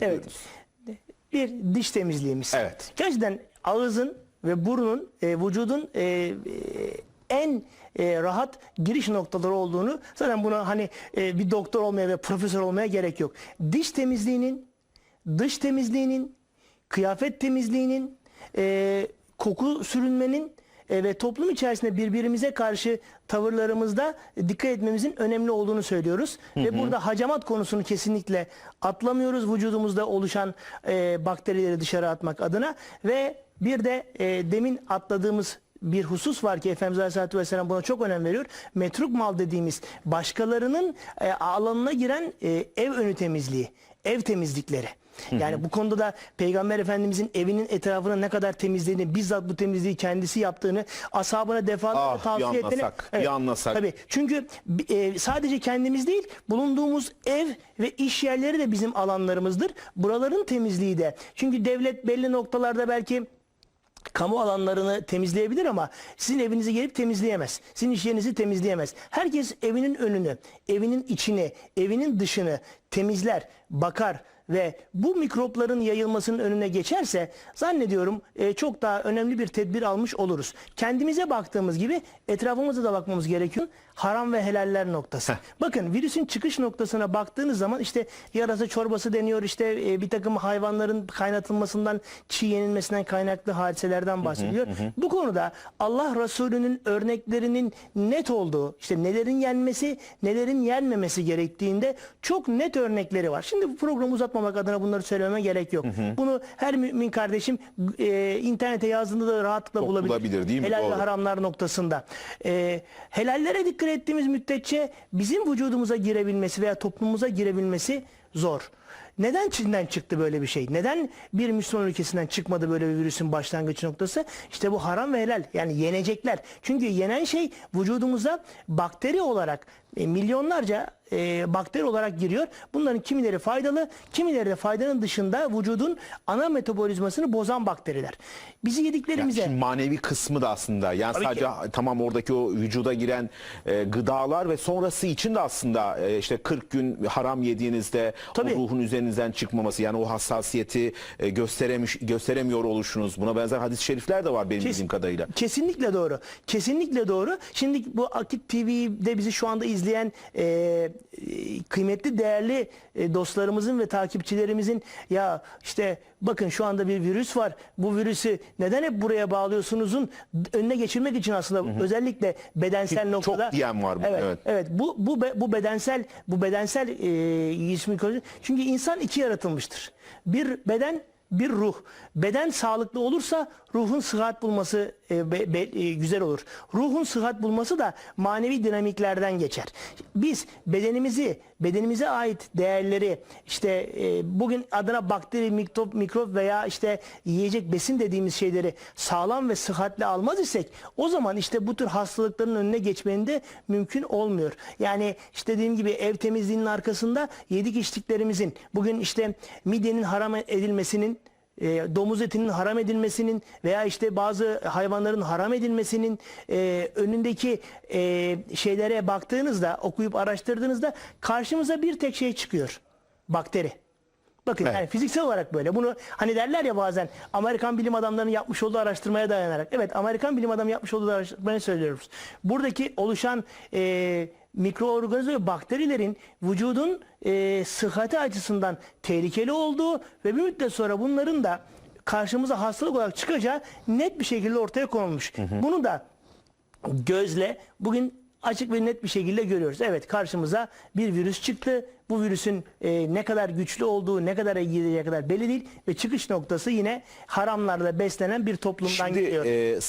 Evet. Bir diş temizliğimiz. Evet. Gerçekten ağızın ve burnun e, vücudun e, e, en e, rahat giriş noktaları olduğunu zaten buna hani e, bir doktor olmaya ve profesör olmaya gerek yok. Diş temizliğinin, dış temizliğinin, kıyafet temizliğinin, e, koku sürünmenin e, ve toplum içerisinde birbirimize karşı tavırlarımızda dikkat etmemizin önemli olduğunu söylüyoruz. Ve burada hacamat konusunu kesinlikle atlamıyoruz vücudumuzda oluşan e, bakterileri dışarı atmak adına ve bir de e, demin atladığımız bir husus var ki Efendimiz Aleyhisselatü Vesselam buna çok önem veriyor. Metruk mal dediğimiz başkalarının e, alanına giren e, ev önü temizliği, ev temizlikleri. Yani bu konuda da Peygamber Efendimizin evinin etrafını ne kadar temizlediğini, bizzat bu temizliği kendisi yaptığını, ashabına defalarca Ah, tavsiye ettiğini. bir anlasak. Tabii. Çünkü e, sadece kendimiz değil, bulunduğumuz ev ve iş yerleri de bizim alanlarımızdır. Buraların temizliği de. Çünkü devlet belli noktalarda belki kamu alanlarını temizleyebilir ama sizin evinizi gelip temizleyemez. Sizin iş yerinizi temizleyemez. Herkes evinin önünü, evinin içini, evinin dışını temizler, bakar ve bu mikropların yayılmasının önüne geçerse zannediyorum e, çok daha önemli bir tedbir almış oluruz. Kendimize baktığımız gibi etrafımıza da bakmamız gerekiyor. Haram ve helaller noktası. Bakın virüsün çıkış noktasına baktığınız zaman işte yarasa çorbası deniyor işte e, bir takım hayvanların kaynatılmasından çiğ yenilmesinden kaynaklı hadiselerden bahsediyor. Bu konuda Allah Resulü'nün örneklerinin net olduğu işte nelerin yenmesi nelerin yenmemesi gerektiğinde çok net örnekleri var. Şimdi bu programı uzatmamak adına bunları söylememe gerek yok. Bunu her mümin kardeşim e, internete yazdığında da rahatlıkla Çok bulabilir. bulabilir, değil mi? Helal ve Doğru. haramlar noktasında. E, helallere dikkat ettiğimiz müddetçe bizim vücudumuza girebilmesi veya toplumumuza girebilmesi zor. Neden Çin'den çıktı böyle bir şey? Neden bir Müslüman ülkesinden çıkmadı böyle bir virüsün başlangıç noktası? İşte bu haram ve helal. Yani yenecekler. Çünkü yenen şey vücudumuza bakteri olarak e, milyonlarca e, bakteri olarak giriyor. Bunların kimileri faydalı, kimileri de faydanın dışında vücudun ana metabolizmasını bozan bakteriler. Bizi yediklerimize Şimdi manevi kısmı da aslında yani Tabii sadece tamam oradaki o vücuda giren e, gıdalar ve sonrası için de aslında e, işte 40 gün haram yediğinizde Tabii. o ruhun üzerinizden çıkmaması yani o hassasiyeti e, gösteremiş gösteremiyor oluşunuz. Buna benzer hadis-i şerifler de var benim Kes- bildiğim kadarıyla. Kesinlikle doğru. Kesinlikle doğru. Şimdi bu Akit TV'de bizi şu anda izleyen e, e, kıymetli değerli e, dostlarımızın ve takipçilerimizin ya işte bakın şu anda bir virüs var. Bu virüsü neden hep buraya bağlıyorsunuzun önüne geçirmek için aslında özellikle bedensel Çok noktada diyen var bu, Evet. evet. Evet. Bu bu bu bedensel bu bedensel e, çünkü insan iki yaratılmıştır. Bir beden bir ruh. Beden sağlıklı olursa ruhun sıhhat bulması e, be- be- e, güzel olur. Ruhun sıhhat bulması da manevi dinamiklerden geçer. Biz bedenimizi, bedenimize ait değerleri işte e, bugün adına bakteri, mikrop, mikrop veya işte yiyecek besin dediğimiz şeyleri sağlam ve sıhhatli almaz isek o zaman işte bu tür hastalıkların önüne geçmenin de mümkün olmuyor. Yani işte dediğim gibi ev temizliğinin arkasında yedik içtiklerimizin bugün işte midyenin haram edilmesinin e, domuz etinin haram edilmesinin veya işte bazı hayvanların haram edilmesinin e, önündeki e, şeylere baktığınızda okuyup araştırdığınızda karşımıza bir tek şey çıkıyor. Bakteri. Bakın Evet. yani fiziksel olarak böyle. Bunu hani derler ya bazen Amerikan bilim adamlarının yapmış olduğu araştırmaya dayanarak. Evet Amerikan bilim adamı yapmış olduğu araştırmayı söylüyoruz. Buradaki oluşan e, mikroorganizma ve bakterilerin vücudun e, sıhhati açısından tehlikeli olduğu ve bir müddet sonra bunların da karşımıza hastalık olarak çıkacağı net bir şekilde ortaya konulmuş. Bunu da gözle bugün açık ve net bir şekilde görüyoruz. Evet karşımıza bir virüs çıktı. Bu virüsün e, ne kadar güçlü olduğu, ne kadar gideceği kadar belli değil ve çıkış noktası yine haramlarla beslenen bir toplumdan Şimdi geliyor. e,